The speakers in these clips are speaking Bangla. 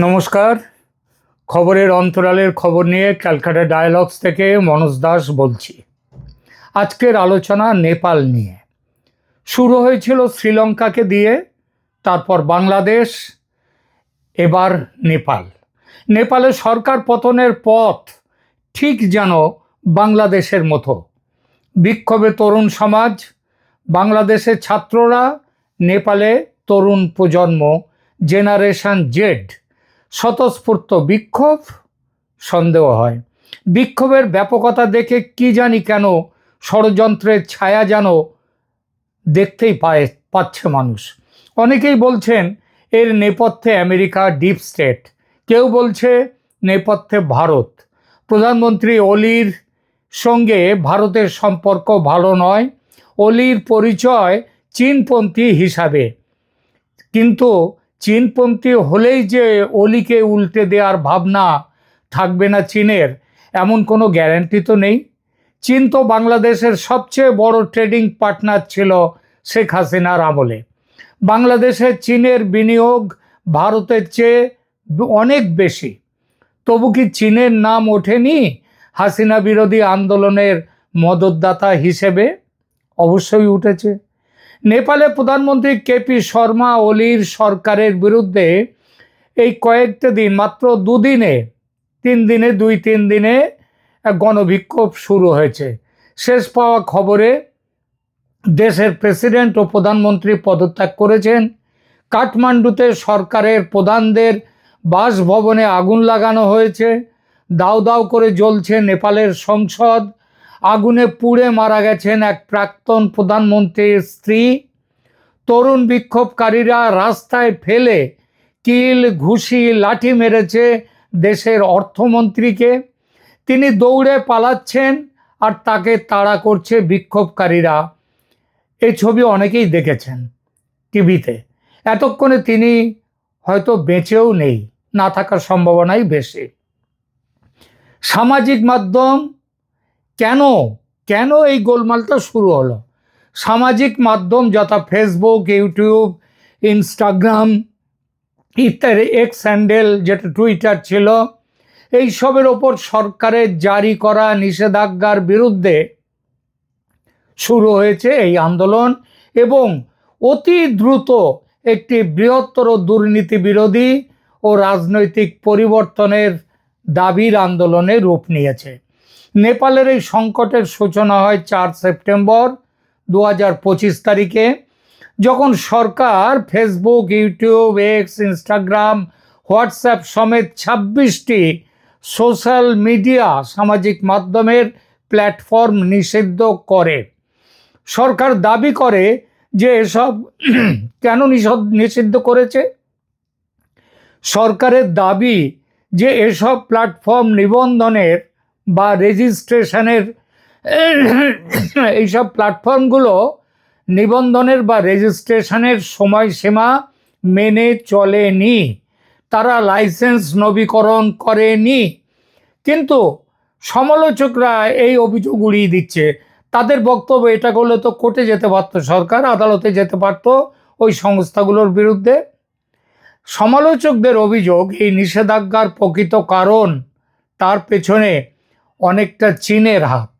নমস্কার। খবরের অন্তরালের খবর নিয়ে ক্যালকাটা ডায়ালগস থেকে মনোজ দাস বলছি। আজকের আলোচনা নেপাল নিয়ে। শুরু হয়েছিল শ্রীলঙ্কাকে দিয়ে, তারপর বাংলাদেশ, এবার নেপাল। নেপালে সরকার পতনের পথ ঠিক যেন বাংলাদেশের মতো। বিক্ষোভে তরুণ সমাজ, বাংলাদেশের ছাত্ররা, নেপালে তরুণ প্রজন্ম, জেনারেশন জেড স্বতঃস্ফূর্ত বিক্ষোভ সন্দেহ হয়। বিক্ষোভের ব্যাপকতা দেখে কি জানি কেন ষড়যন্ত্রের ছায়া যেন দেখতেই পায়, পাচ্ছে মানুষ। অনেকেই বলছেন এর নেপথ্যে আমেরিকা ডিপ স্টেট। কেউ বলছে নেপথ্যে ভারত। প্রধানমন্ত্রী অলির সঙ্গে ভারতের সম্পর্ক ভালো নয়। অলির পরিচয় চীনপন্থী হিসাবে। কিন্তু চীনপন্থী হলেই যে অলিকে উল্টে দেওয়ার ভাবনা থাকবে না চীনের, এমন কোনো গ্যারান্টি তো নেই। চীন তো বাংলাদেশের সবচেয়ে বড় ট্রেডিং পার্টনার ছিল শেখ হাসিনার আমলে। বাংলাদেশে চীনের বিনিয়োগ ভারতের চেয়ে অনেক বেশি। তবু কি চীনের নাম ওঠেনি হাসিনা বিরোধী আন্দোলনের মদতদাতা হিসেবে? অবশ্যই উঠেছে। নেপালে প্রধানমন্ত্রী কেপি শর্মা ওলির সরকারের বিরুদ্ধে এই কয়েকটা দিন, মাত্র দুদিনে, তিন দিনে, দুই, তিন দিনে গণবিক্ষোভ শুরু হয়েছে। শেষ পাওয়া খবরে দেশের প্রেসিডেন্ট ও প্রধানমন্ত্রী পদত্যাগ করেছেন। কাঠমান্ডুতে সরকারের প্রধানদের বাসভবনে আগুন লাগানো হয়েছে। দাউ দাউ করে জ্বলছে নেপালের সংসদ। আগুনে পুড়ে মারা গেছেন এক প্রাক্তন প্রধানমন্ত্রীর স্ত্রী। তরুণ বিক্ষোভকারীরা রাস্তায় ফেলে কিল, ঘুষি, লাঠি মেরেছে দেশের অর্থমন্ত্রীকে। তিনি দৌড়ে পালাচ্ছেন আর তাকে তাড়া করছে বিক্ষোভকারীরা। এই ছবি অনেকেই দেখেছেন টিভিতে। এতক্ষণে তিনি হয়তো বেঁচেও নেই, না থাকার সম্ভাবনাই বেশি। সামাজিক মাধ্যম কেন? কেন এই গোলমালটা শুরু হলো? সামাজিক মাধ্যম যথা ফেসবুক ইউটিউব ইনস্টাগ্রাম ইত্যাদি এক্স হ্যান্ডেল যেটা টুইটার ছিল, এইসবের ওপর সরকারের জারি করা নিষেধাজ্ঞার বিরুদ্ধে শুরু হয়েছে এই আন্দোলন এবং অতি দ্রুত একটি বৃহত্তর দুর্নীতি বিরোধী ও রাজনৈতিক পরিবর্তনের দাবির আন্দোলনে রূপ নিয়েছে। নেপালের এই সংকটের সূচনা হয় চার সেপ্টেম্বর দু হাজার পঁচিশ তারিখে। যখন সরকার Facebook, YouTube X Instagram, WhatsApp সমেত ছাব্বিশটি সোশ্যাল মিডিয়া সামাজিক মাধ্যমের প্ল্যাটফর্ম নিষিদ্ধ করে। সরকার দাবি করে যে এসব কেন নিষদ নিষিদ্ধ করেছে? সরকারের দাবি যে এসব প্ল্যাটফর্ম নিবন্ধনের বা রেজিস্ট্রেশনের এইসব প্ল্যাটফর্মগুলো নিবন্ধনের বা রেজিস্ট্রেশনের সময়সীমা মেনে চলেনি। তারা লাইসেন্স নবীকরণ করেনি। কিন্তু সমালোচকরা এই অভিযোগ উড়িয়ে দিচ্ছে। তাদের বক্তব্য এটা করলে তো কোর্টে যেতে পারতো সরকার, আদালতে যেতে পারতো ওই সংস্থাগুলোর বিরুদ্ধে। সমালোচকদের অভিযোগ এই নিষেধাজ্ঞার প্রকৃত কারণ। তার পেছনে অনেকটা চীনের হাত।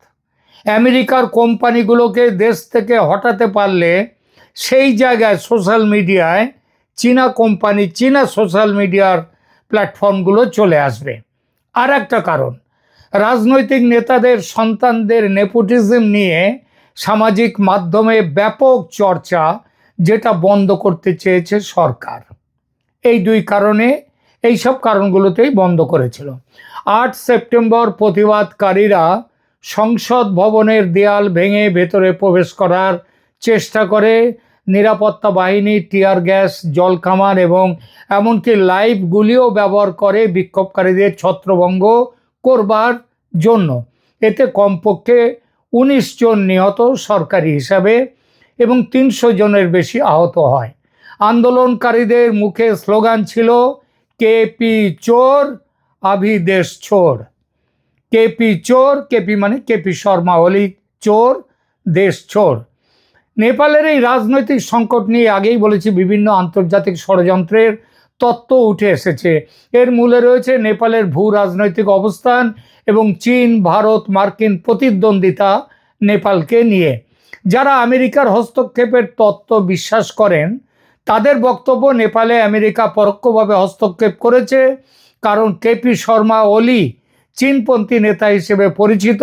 আমেরিকার কোম্পানিগুলোকে দেশ থেকে হটাতে পারলে সেই জায়গায় সোশ্যাল মিডিয়ায় চীনা কোম্পানি, চীনা সোশ্যাল মিডিয়ার প্ল্যাটফর্মগুলো চলে আসবে। আর একটা কারণ, রাজনৈতিক নেতাদের, সন্তানদের নেপোটিজম নিয়ে সামাজিক মাধ্যমে ব্যাপক চর্চা যেটা বন্ধ করতে চেয়েছে সরকার। এই দুই কারণে এই সব কারণগুলোতেই বন্ধ করেছিল। আট সেপ্টেম্বর প্রতিবাদকারীরা সংসদ ভবনের দেয়াল ভেঙে ভেতরে প্রবেশ করার চেষ্টা করে। নিরাপত্তা বাহিনী, টিয়ার গ্যাস জলকামান এবং এমনকি লাইভ গুলিও ব্যবহার করে বিক্ষোভকারীদের ছত্রভঙ্গ করবার জন্য। এতে কমপক্ষে উনিশ জন নিহত সরকারি হিসাবে এবং তিনশো জনের বেশি আহত হয়। আন্দোলনকারীদের মুখে স্লোগান ছিল কেপি চোর আভি দেশ ছোড় কেপি চোর, কেপি মানে কেপি শর্মা ওলি চোর, দেশ চোর। নেপালের এই রাজনৈতিক সংকট নিয়ে আগেই বলেছি, বিভিন্ন আন্তর্জাতিক ষড়যন্ত্রের তত্ত্ব উঠে এসেছে। এর মূলে রয়েছে নেপালের ভূ রাজনৈতিক অবস্থান এবং চীন, ভারত, মার্কিন প্রতিদ্বন্দ্বিতা নেপালকে নিয়ে। যারা আমেরিকার হস্তক্ষেপের তত্ত্ব বিশ্বাস করেন তাদের বক্তব্য নেপালে আমেরিকা পরোক্ষভাবে হস্তক্ষেপ করেছে, কারণ কেপি শর্মা ওলি চীনপন্থী নেতা হিসেবে পরিচিত।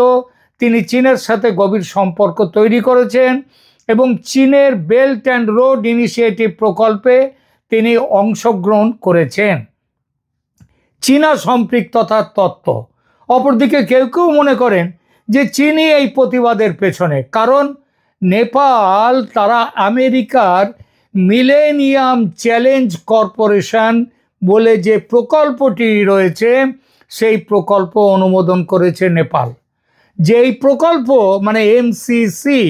তিনি চীনের সাথে গভীর সম্পর্ক তৈরি করেছেন এবং চীনের বেল্ট অ্যান্ড রোড ইনিশিয়েটিভ প্রকল্পে তিনি অংশগ্রহণ করেছেন। চীনা সম্পৃক্ততার তত্ত্ব। অপরদিকে কেউ কেউ মনে করেন যে চীনই এই প্রতিবাদের পেছনে, কারণ নেপাল তারা আমেরিকার মিলেনিয়াম চ্যালেঞ্জ কর্পোরেশন বলে যে প্রকল্পটি রয়েছে, সেই প্রকল্প অনুমোদন করেছে নেপাল। যেই প্রকল্প মানে এমসিসি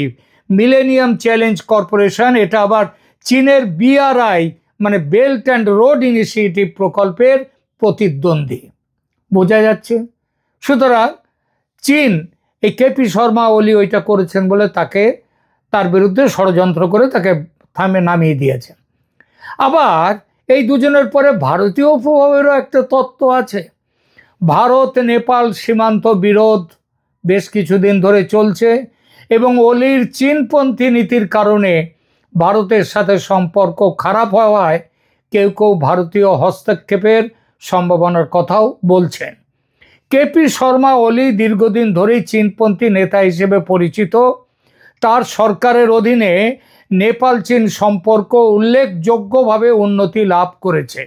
মিলেনিয়াম চ্যালেঞ্জ কর্পোরেশন, এটা আবার চীনের বিআরআই মানে বেল্ট অ্যান্ড রোড ইনিশিয়েটিভ প্রকল্পের প্রতিদ্বন্দ্বী। বোঝা যাচ্ছে? সুতরাং চীন, এই কেপি শর্মা ওলি ওইটা করেছেন বলে তাকে, তার বিরুদ্ধে ষড়যন্ত্র করে তাকে থামে নামিয়ে দিয়েছেন আবার এই দুজনের পরে ভারতীয় প্রভাবেরও একটা তত্ত্ব আছে। ভারত, নেপাল সীমান্ত বিরোধ বেশ কিছুদিন ধরে চলছে এবং অলির চীনপন্থী নীতির কারণে ভারতের সাথে সম্পর্ক খারাপ হওয়ায় কেউ কেউ ভারতীয় হস্তক্ষেপের সম্ভাবনার কথাও বলছেন। কেপি শর্মা অলি দীর্ঘদিন ধরেই চীনপন্থী নেতা হিসেবে পরিচিত। তার সরকারের অধীনে নেপাল চীন সম্পর্ক উল্লেখযোগ্যভাবে উন্নতি লাভ করেছে।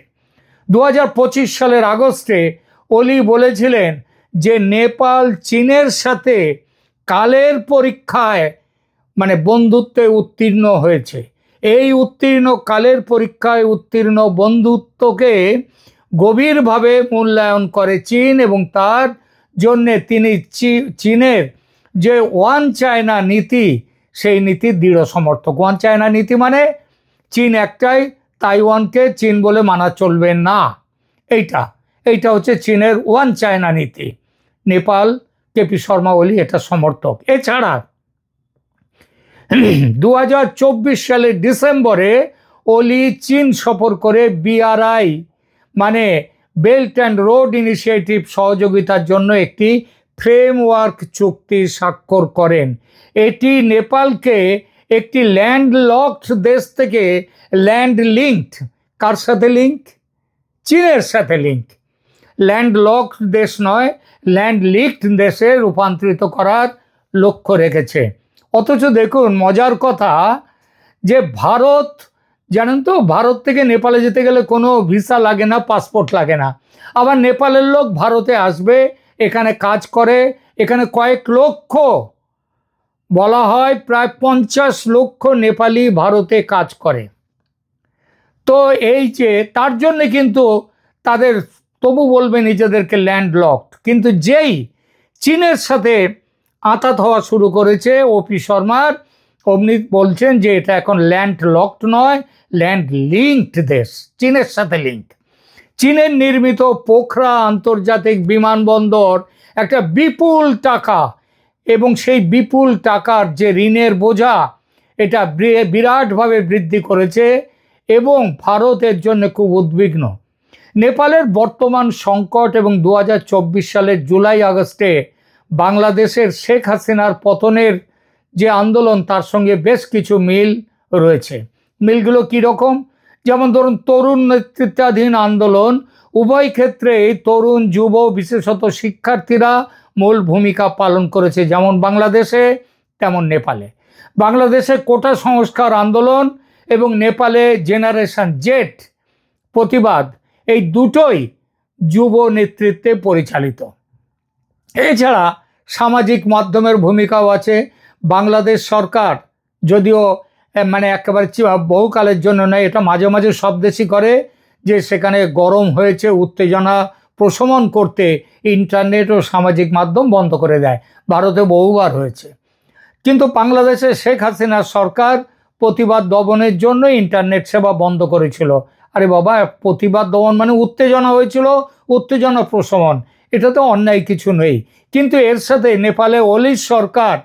দু হাজার পঁচিশ সালের আগস্টে ওলি বলেছিলেন যে নেপাল চীনের সাথে কালের পরীক্ষায় মানে বন্ধুত্বে উত্তীর্ণ হয়েছে। এই উত্তীর্ণ, কালের পরীক্ষায় উত্তীর্ণ বন্ধুত্বকে গভীরভাবে মূল্যায়ন করে চীন এবং তার জন্যে তিনি চীনের যে ওয়ান চায়না নীতি সেই নীতি দৃঢ় সমর্থক। ওয়ান চায়না নীতি মানে চীন একটাই, তাইওয়ানকে চীন বলে মানা চলবে না। এইটা এইটা হচ্ছে চীনের ওয়ান চায়না নীতি। নেপাল, কেপি শর্মা ওলি এটা সমর্থক। এছাড়া দু হাজার চব্বিশ সালের ডিসেম্বরে ওলি চীন সফর করে বিআরআই মানে বেল্ট অ্যান্ড রোড ইনিশিয়েটিভ সহযোগিতার জন্য একটি ফ্রেমওয়ার্ক চুক্তি স্বাক্ষর করেন। এটি নেপালকে একটি ল্যান্ড লকড দেশ থেকে ল্যান্ড লিঙ্কড কার সাথে লিঙ্ক চীনের সাথে লিঙ্ক ল্যান্ড লকড দেশ নয় ল্যান্ড লিকড দেশে রূপান্তরিত করার লক্ষ্য রেখেছে। অথচ দেখুন, মজার কথা যে ভারত, জানেন তো, ভারত থেকে নেপালে যেতে গেলে কোনো ভিসা লাগে না, পাসপোর্ট লাগে না। আবার নেপালের লোক ভারতে আসবে এখানে কাজ করে, এখানে কয়েক লক্ষ, বলা হয় প্রায় পঞ্চাশ লক্ষ নেপালি ভারতে কাজ করে। তো এই যে, তার জন্যে কিন্তু তাদের, তবু বলবে নিজেদেরকে ল্যান্ড লকড কিন্তু যেই চীনের সাথে আঁতাত হওয়া শুরু করেছে ওপি শর্মার, অমনি বলছেন যে এটা এখন ল্যান্ড লকড নয় ল্যান্ড লিঙ্কড দেশ, চীনের সাথে লিঙ্ক চীনের নির্মিত পোখরা আন্তর্জাতিক বিমানবন্দর একটা বিপুল টাকা এবং সেই বিপুল টাকার যে ঋণের বোঝা, এটা বিরাটভাবে বৃদ্ধি করেছে এবং ভারতের জন্য খুব উদ্বিগ্ন। নেপালের বর্তমান সংকট এবং দু হাজার চব্বিশ সালের জুলাই আগস্টে বাংলাদেশের শেখ হাসিনার পতনের যে আন্দোলন, তার সঙ্গে বেশ কিছু মিল রয়েছে। মিলগুলো কীরকম? যেমন ধরুন তরুণ নেতৃত্বাধীন আন্দোলন, উভয় ক্ষেত্রেই তরুণ যুব বিশেষত শিক্ষার্থীরা মূল ভূমিকা পালন করেছে যেমন বাংলাদেশে, তেমন নেপালে। বাংলাদেশে কোটা সংস্কার আন্দোলন এবং নেপালে জেনারেশন জেট প্রতিবাদ, এই দুটোই যুব নেতৃত্বে পরিচালিত। এছাড়া সামাজিক মাধ্যমের ভূমিকাও আছে। বাংলাদেশ সরকার, যদিও মানে একেবারে বহুকালের জন্য নয়, এটা মাঝে মাঝে সব দেশই করে যে সেখানে গরম হয়েছে, উত্তেজনা প্রশমন করতে ইন্টারনেট ও সামাজিক মাধ্যম বন্ধ করে দেয়। ভারতে বহুবার হয়েছে। কিন্তু বাংলাদেশে শেখ হাসিনার সরকার প্রতিবাদ দমনের জন্য ইন্টারনেট সেবা বন্ধ করেছিল। আরে বাবা, প্রতিবাদ দমন মানে উত্তেজনা হয়েছিল, উত্তেজনা প্রশমন। এটা তো অন্যায় কিছু নেই। কিন্তু এর সাথে নেপালে অলির সরকার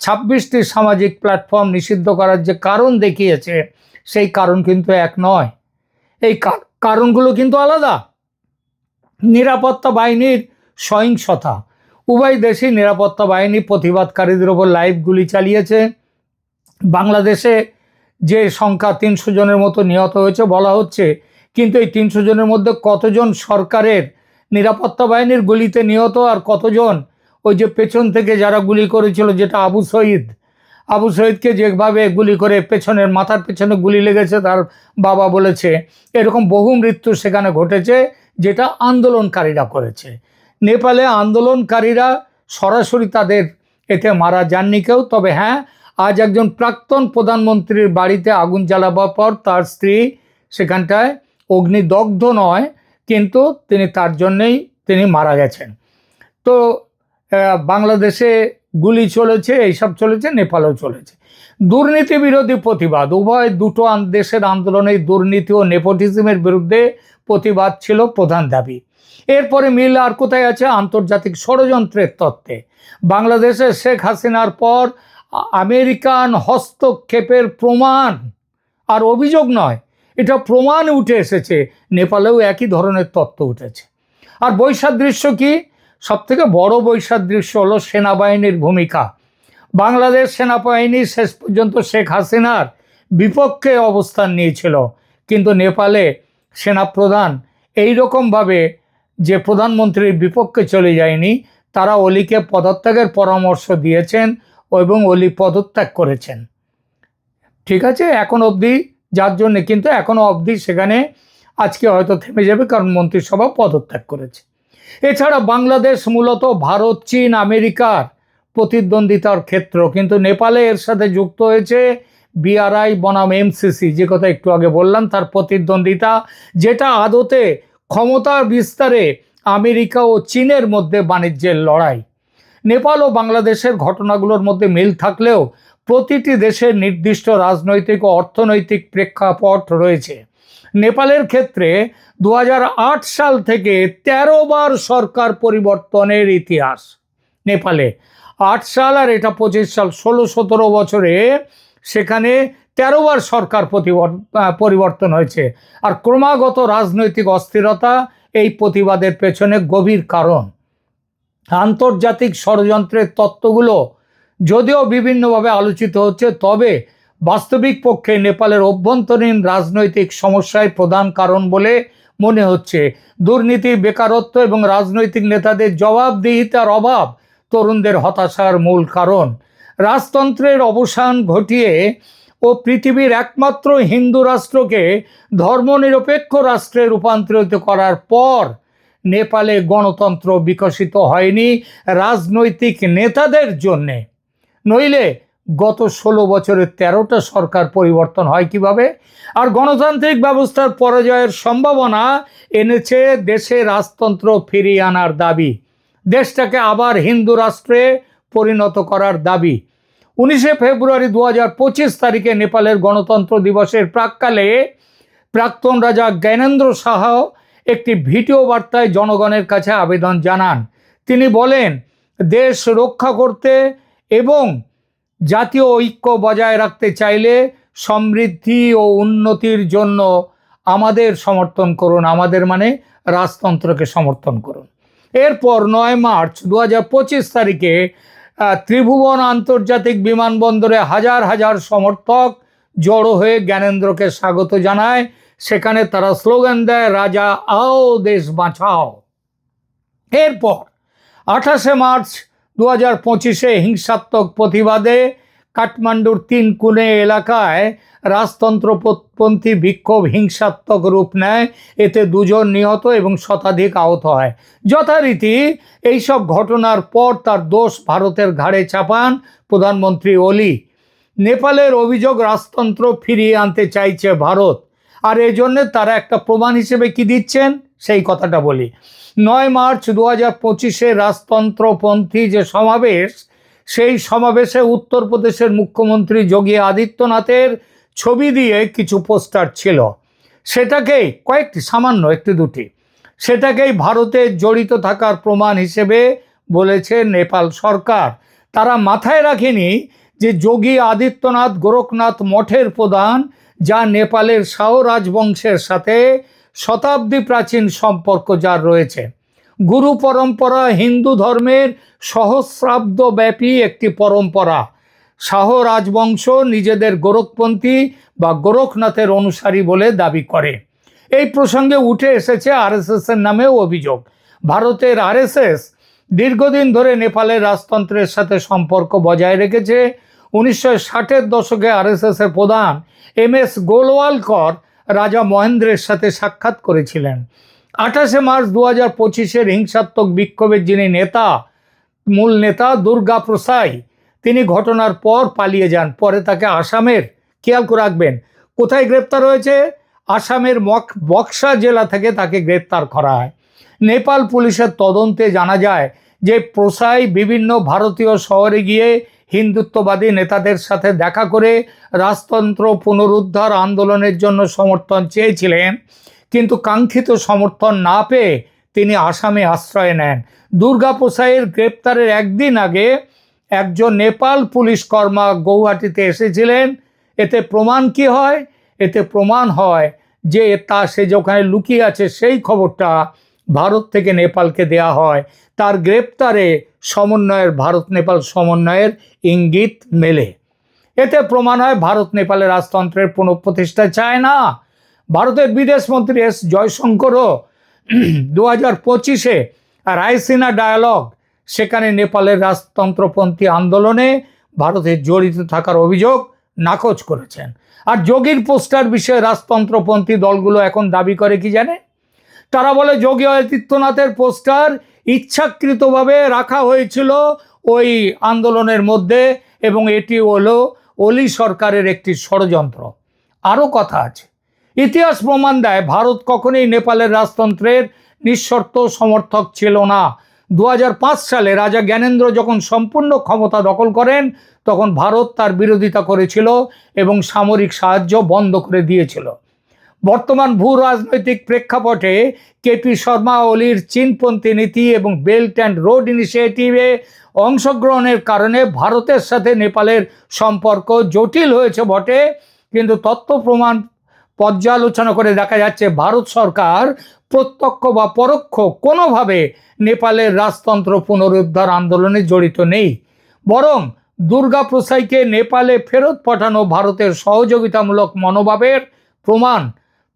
ছাব্বিশটি সামাজিক প্ল্যাটফর্ম নিষিদ্ধ করার যে কারণ দেখিয়েছে, সেই কারণ কিন্তু এক নয়। এই কারণগুলো কিন্তু আলাদা। নিরাপত্তা বাহিনীর সহিংসতা। উভয় দেশই নিরাপত্তা বাহিনী প্রতিবাদকারীদের ওপর লাইভ গুলি চালিয়েছে। বাংলাদেশে যে সংখ্যা তিনশো জনের মতো নিহত হয়েছে বলা হচ্ছে, কিন্তু এই তিনশো জনের মধ্যে কতজন সরকারের নিরাপত্তা বাহিনীর গুলিতে নিহত আর কতজন ওই যে পেছন থেকে যারা গুলি করেছিল, যেটা আবু শহীদ আবু শহীদকে যেভাবে গুলি করে পেছনের, মাথার পেছনে গুলি লেগেছে, তার বাবা বলেছে, এরকম বহু মৃত্যু সেখানে ঘটেছে, যেটা আন্দোলনকারীরা করেছে। নেপালে আন্দোলনকারীরা সরাসরি তাদের এতে মারা যাননি কেউ, তবে হ্যাঁ আজ একজন প্রাক্তন প্রধানমন্ত্রীর বাড়িতে আগুন জ্বালাবার পর তার স্ত্রী সেখানটায় অগ্নিদগ্ধ নয়, কিন্তু তিনি তার জন্যেই তিনি মারা গেছেন। তো বাংলাদেশে গুলি চলেছে, এইসব চলেছে, নেপালেও চলেছে। দুর্নীতি বিরোধী প্রতিবাদ, উভয় দুটো দেশের আন্দোলনে দুর্নীতি ও নেপোটিজমের বিরুদ্ধে প্রতিবাদ ছিল প্রধান দাবি। এরপরে মিল আর কোথায় আছে? আন্তর্জাতিক ষড়যন্ত্রের তত্ত্বে। বাংলাদেশে শেখ হাসিনার পর আমেরিকান হস্তক্ষেপের প্রমাণ আর অভিযোগ নয়, এটা প্রমাণ উঠে এসেছে, নেপালেও একই ধরনের তত্ত্ব উঠেছে। আর বৈসাদৃশ্য কি? সবথেকে বড় বৈসাদৃশ্য হলো সেনাবাহিনীর ভূমিকা। বাংলাদেশ সেনাবাহিনী শেষ পর্যন্ত শেখ হাসিনার বিপক্ষে অবস্থান নিয়েছিল। কিন্তু নেপালে সেনাপ্রধান এই রকমভাবে যে প্রধানমন্ত্রীর বিপক্ষে চলে যায়নি, তারা অলিকে পদত্যাগের পরামর্শ দিয়েছেন এবং অলি পদত্যাগ করেছেন। ঠিক আছে, এখন অবধি যার জন্যে, কিন্তু এখনও অবধি সেখানে আজকে হয়তো থেমে যাবে কারণ মন্ত্রিসভা পদত্যাগ করেছে। এছাড়া বাংলাদেশ মূলত ভারত, চীন, আমেরিকার প্রতিদ্বন্দ্বিতার ক্ষেত্র। কিন্তু নেপালে এর সাথে যুক্ত হয়েছে বিআরআই, বনাম, এমসিসি। যে কথা একটু আগে বললাম, তার প্রতিদ্বন্দ্বিতা যেটা আদতে ক্ষমতার বিস্তারে আমেরিকা ও চীনের মধ্যে বাণিজ্যের লড়াই। নেপাল ও বাংলাদেশের ঘটনাগুলোর মধ্যে মিল থাকলেও প্রতিটি দেশের নির্দিষ্ট রাজনৈতিক ও অর্থনৈতিক প্রেক্ষাপট রয়েছে। নেপালের ক্ষেত্রে দু হাজার আট সাল থেকে ১৩ বার সরকার পরিবর্তনের ইতিহাস নেপালে। আট সাল আর এটা পঁচিশ সাল, ষোলো, সতেরো বছরে সেখানে তেরো বার সরকার পরিবর্তন হয়েছে। আর ক্রমাগত রাজনৈতিক অস্থিরতা এই প্রতিবাদের পেছনে গভীর কারণ। আন্তর্জাতিক ষড়যন্ত্রের তত্ত্বগুলো যদিও বিভিন্নভাবে আলোচিত হচ্ছে, তবে বাস্তবিক পক্ষে নেপালের অভ্যন্তরীণ রাজনৈতিক সমস্যায় প্রধান কারণ বলে মনে হচ্ছে। দুর্নীতি বেকারত্ব এবং রাজনৈতিক নেতাদের জবাবদিহিতার অভাব তরুণদের হতাশার মূল কারণ। রাজতন্ত্রের অবসান ঘটিয়ে ও পৃথিবীর একমাত্র হিন্দু রাষ্ট্রকে ধর্মনিরপেক্ষ রাষ্ট্রে রূপান্তরিত করার পর নেপালে গণতন্ত্র বিকশিত হয়নি রাজনৈতিক নেতাদের জন্যে। নইলে গত ষোলো বছরের তেরোটা সরকার পরিবর্তন হয় কীভাবে? আর গণতান্ত্রিক ব্যবস্থার পরাজয়ের সম্ভাবনা এনেছে দেশে রাজতন্ত্র ফিরিয়ে আনার দাবি। দেশটাকে আবার হিন্দু রাষ্ট্রে পরিণত করার দাবি। উনিশে ফেব্রুয়ারি দু পঁচিশ তারিখে নেপালের গণতন্ত্র দিবসের প্রাককালে প্রাক্তন রাজা জ্ঞানেন্দ্র সাহা একটি ভিডিও বার্তায় জনগণের কাছে আবেদন জানান। তিনি বলেন, দেশ রক্ষা করতে এবং জাতীয় ঐক্য বজায় রাখতে চাইলে সমৃদ্ধি ও উন্নতির জন্য আমাদের সমর্থন করুন, আমাদের মানে রাজতন্ত্রকে সমর্থন করুন। এরপর নয় মার্চ দু হাজার পঁচিশ তারিখে ত্রিভুবন আন্তর্জাতিক বিমানবন্দরে হাজার হাজার সমর্থক জড়ো হয়ে জ্ঞানেন্দ্রকে স্বাগত জানায়। সেখানে তারা স্লোগান দেয়, রাজা, আও দেশ বাঁচাও। এরপর আঠাশে মার্চ দু হাজার পঁচিশে হিংসাত্মক প্রতিবাদে কাঠমান্ডুর তিন কুনে এলাকায় রাজতন্ত্রপন্থী বিক্ষোভ হিংসাত্মক রূপ নেয়। এতে দুজন নিহত এবং শতাধিক আহত হয়। যথারীতি এইসব ঘটনার পর তার দোষ ভারতের ঘাড়ে চাপান প্রধানমন্ত্রী ওলি। নেপালের অভিযোগ, রাজতন্ত্র ফিরিয়ে আনতে চাইছে ভারত। আর এই জন্যে তারা একটা প্রমাণ হিসেবে কি দিচ্ছেন? সেই কথাটা বলি। নয় মার্চ দু হাজার পঁচিশে রাজতন্ত্রপন্থী যে সমাবেশ, সেই সমাবেশে উত্তরপ্রদেশের মুখ্যমন্ত্রী যোগী আদিত্যনাথের ছবি দিয়ে কিছু পোস্টার ছিল। সেটাকেই কয়েকটি, সামান্য একটি দুটি, সেটাকেই ভারতে জড়িত থাকার প্রমাণ হিসেবে বলেছে নেপাল সরকার। তারা মাথায় রাখেনি যে যোগী আদিত্যনাথ গোরখনাথ মঠের প্রধান, যা নেপালের শাহ রাজবংশের সাথে শতাব্দী প্রাচীন সম্পর্ক যার রয়েছে। গুরু পরম্পরা হিন্দু ধর্মের সহস্রাব্দ ব্যাপী একটি পরম্পরা। শাহ রাজবংশ নিজেদের গোরখপন্থী বা গোরখনাথের অনুসারী বলে দাবি করে। এই প্রসঙ্গে উঠে এসেছে আরএসএস এর নামেও অভিযোগ। ভারতের আরএসএস দীর্ঘদিন ধরে নেপালের রাজতন্ত্রের সাথে সম্পর্ক বজায় রেখেছে। উনিশশো ষাটের দশকে আরএসএস এর প্রধান এম এস গোলওয়ালকর রাজা মহেন্দ্রের সাথে সাক্ষাৎ করেছিলেন। আঠাশে মার্চ দু হাজার পঁচিশের হিংসাত্মক বিক্ষোভের যিনি নেতা, মূল নেতা দুর্গা প্রসাই, তিনি ঘটনার পর পালিয়ে যান। পরে তাকে আসামের, খেয়াল করে রাখবেন, কোথায় গ্রেপ্তার হয়েছে? আসামের মক, বক্সা জেলা থেকে তাকে গ্রেপ্তার করা হয়। নেপাল পুলিশের তদন্তে জানা যায় যে প্রসাই বিভিন্ন ভারতীয় শহরে গিয়ে হিন্দুত্ববাদী নেতাদের সাথে দেখা করে রাজতন্ত্র পুনরুদ্ধার আন্দোলনের জন্য সমর্থন চেয়েছিলেন, কিন্তু কাঙ্ক্ষিত সমর্থন না পেয়ে তিনি আসামে আশ্রয় নেন। দুর্গা প্রসাইয়ের গ্রেপ্তারের একদিন আগে একজন নেপাল পুলিশ কর্মা গৌহাটিতে এসেছিলেন। এতে প্রমাণ কি হয়? এতে প্রমাণ হয় যে তা সে যেখানে লুকিয়ে আছে সেই খবরটা ভারত থেকে নেপালকে দেয়া হয়। তার গ্রেপ্তারে সমন্বয়ের, ভারত নেপাল সমন্বয়ের ইঙ্গিত মেলে। এতে প্রমাণ হয়, ভারত নেপালের রাজতন্ত্রের পুনঃপ্রতিষ্ঠা চায় না। ভারতের বিদেশ মন্ত্রী এস জয়শঙ্করও দু হাজার পঁচিশে রায়সিনা ডায়ালগ, সেখানে নেপালের রাজতন্ত্রপন্থী আন্দোলনে ভারতের জড়িত থাকার অভিযোগ নাকচ করেছেন। আর যোগীর পোস্টার বিষয়ে রাজতন্ত্রপন্থী দলগুলো এখন দাবি করে কি জানে? তারা বলে যোগী আদিত্যনাথের পোস্টার ইচ্ছাকৃতভাবে রাখা হয়েছিল ওই আন্দোলনের মধ্যে এবং এটি হলো অলি সরকারের একটি ষড়যন্ত্র। আরও কথা আছে, ইতিহাস প্রমাণ দেয় ভারত কখনোই নেপালের রাজতন্ত্রের নিঃশর্ত সমর্থক ছিল না। দু হাজার পাঁচ সালে রাজা জ্ঞানেন্দ্র যখন সম্পূর্ণ ক্ষমতা দখল করেন, তখন ভারত তার বিরোধিতা করেছিল এবং সামরিক সাহায্য বন্ধ করে দিয়েছিল। বর্তমান ভূ রাজনৈতিক প্রেক্ষাপটে কেপি শর্মা ওলির চীনপন্থী নীতি এবং বেল্ট অ্যান্ড রোড ইনিশিয়েটিভে অংশগ্রহণের কারণে ভারতের সাথে নেপালের সম্পর্ক জটিল হয়েছে বটে। কিন্তু তথ্য প্রমাণ পর্যালোচনা করে দেখা যাচ্ছে, ভারত সরকার প্রত্যক্ষ বা পরোক্ষ কোনোভাবে নেপালের রাজতন্ত্র পুনরুদ্ধার আন্দোলনে জড়িত নেই। বরং দুর্গা প্রসাইকে নেপালে ফেরত পাঠানো ভারতের সহযোগিতামূলক মনোভাবের প্রমাণ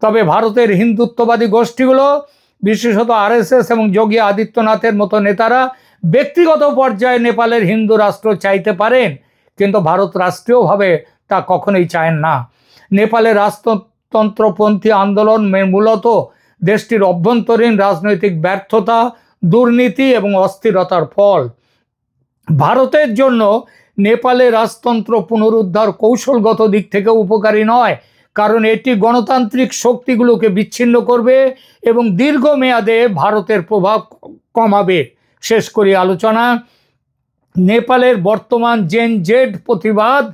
তবে ভারতের হিন্দুত্ববাদী গোষ্ঠীগুলো, বিশেষত আরএসএস এবং যোগী আদিত্যনাথের মতো নেতারা ব্যক্তিগত পর্যায়ে নেপালের হিন্দু রাষ্ট্র চাইতে পারেন, কিন্তু ভারত রাষ্ট্রীয়ভাবে তা কখনোই চায় না। নেপালের রাজতন্ত্রপন্থী আন্দোলন মূলত দেশটির অভ্যন্তরীণ রাজনৈতিক ব্যর্থতা, দুর্নীতি এবং অস্থিরতার ফল। ভারতের জন্য নেপালে রাজতন্ত্র পুনরুদ্ধার কৌশলগত দিক থেকে উপকারী নয় কারণ এটি গণতান্ত্রিক শক্তিগুলোকে বিচ্ছিন্ন করবে এবং দীর্ঘমেয়াদে ভারতের প্রভাব কমাবে। শেষ করি আলোচনা। নেপালের বর্তমান জেন জেড প্রতিবাদ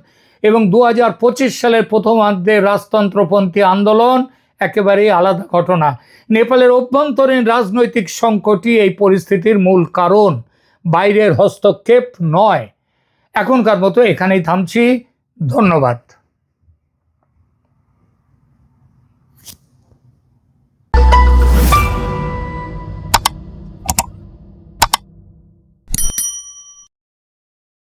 এবং দু হাজার পঁচিশ সালের প্রথমার্ধে রাজতন্ত্রপন্থী আন্দোলন একেবারেই আলাদা ঘটনা। নেপালের অভ্যন্তরীণ রাজনৈতিক সংকটই এই পরিস্থিতির মূল কারণ। বাইরের হস্তক্ষেপ নয়। এখনকার মতো এখানেই থামছি। ধন্যবাদ।